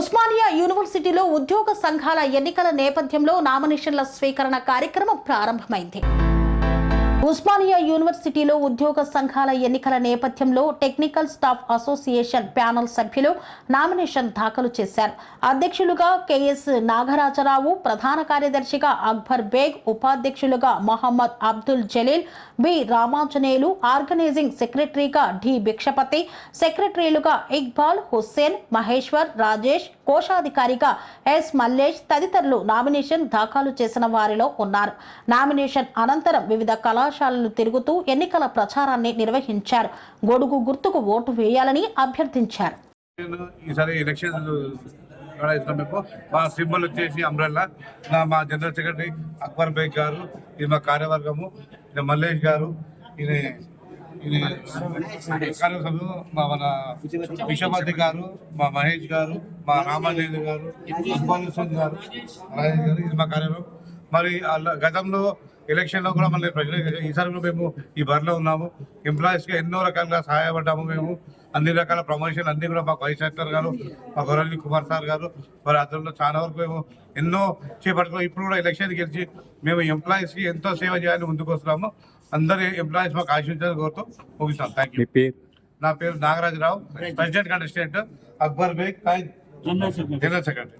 ఉస్మానియా యూనివర్సిటీలో ఉద్యోగ సంఘాల ఎన్నికల నేపథ్యంలో నామినేషన్ల స్వీకరణ కార్యక్రమం ప్రారంభమైంది. ఉస్మానియా యూనివర్సిటీలో ఉద్యోగ సంఘాల ఎన్నికల నేపథ్యంలో టెక్నికల్ స్టాఫ్ అసోసియేషన్ ప్యానల్ సభ్యులు నామినేషన్ దాఖలు చేశారు. అధ్యక్షులుగా కెఎస్ నాగరాజరావు ప్రధాన కార్యదర్శిగా అక్బర్ బేగ్ ఉపాధ్యక్షులుగా మహమ్మద్ అబ్దుల్ జలీల్ బి రామాంజనేయులు ఆర్గనైజింగ్ సెక్రటరీగా డి భిక్షపతి సెక్రటరీలుగా ఇక్బాల్ హుస్సేన్ మహేశ్వర్ రాజేష్ కోశాధికారిగా ఎస్ మల్లేష్ తదితరులు నామినేషన్ దాఖలు చేసిన వారిలో ఉన్నారు. నామినేషన్ అనంతరం వివిధ కళాశాలలు తిరుగుతూ ఎన్నికల ప్రచారాన్ని నిర్వహించారు. గొడుగు గుర్తుకు ఓటు వేయాలని అభ్యర్థించారు. ఈసారి ఎలక్షన్ మా సింబల్ వచ్చేసి అంబ్రెల్లా. నా మా జనరల్ సెక్రటరీ అక్బర్ బేగ్ గారు ఇది మా కార్యవర్గము. ఇది మల్లేష్ గారు ఇది ఇది కార్యసభ్యులు మా మన విశ్వపతి గారు మా మహేష్ గారు మా రామాదేవి గారు ఇక్బాల్ హుస్సేన్ గారు రాజేష్ గారు ఇది మా కార్యవర్గం. మరి గతంలో ఎలక్షన్లో కూడా మళ్ళీ ప్రజలు ఈసారి కూడా మేము ఈ బరిలో ఉన్నాము. ఎంప్లాయీస్కి ఎన్నో రకాలుగా సహాయపడ్డాము మేము. అన్ని రకాల ప్రమోషన్ అన్ని కూడా మాకు వైస్ ఛాన్సలర్ గారు మా గౌరవని కుమార్ సార్ గారు మరి అతను చాలా వరకు మేము ఎన్నో చేపట్టుకున్నాం. ఇప్పుడు కూడా ఎలక్షన్ గెలిచి మేము ఎంప్లాయీస్కి ఎంతో సేవ చేయాలని ముందుకు వస్తున్నాము. అందరి ఎంప్లాయీస్ మాకు ఆశించాలని కోరుతూ ముగిస్తాం. థ్యాంక్ యూ మీ పేరు? నా పేరు Nagarajarao president contestant Akbar Baig general secretary.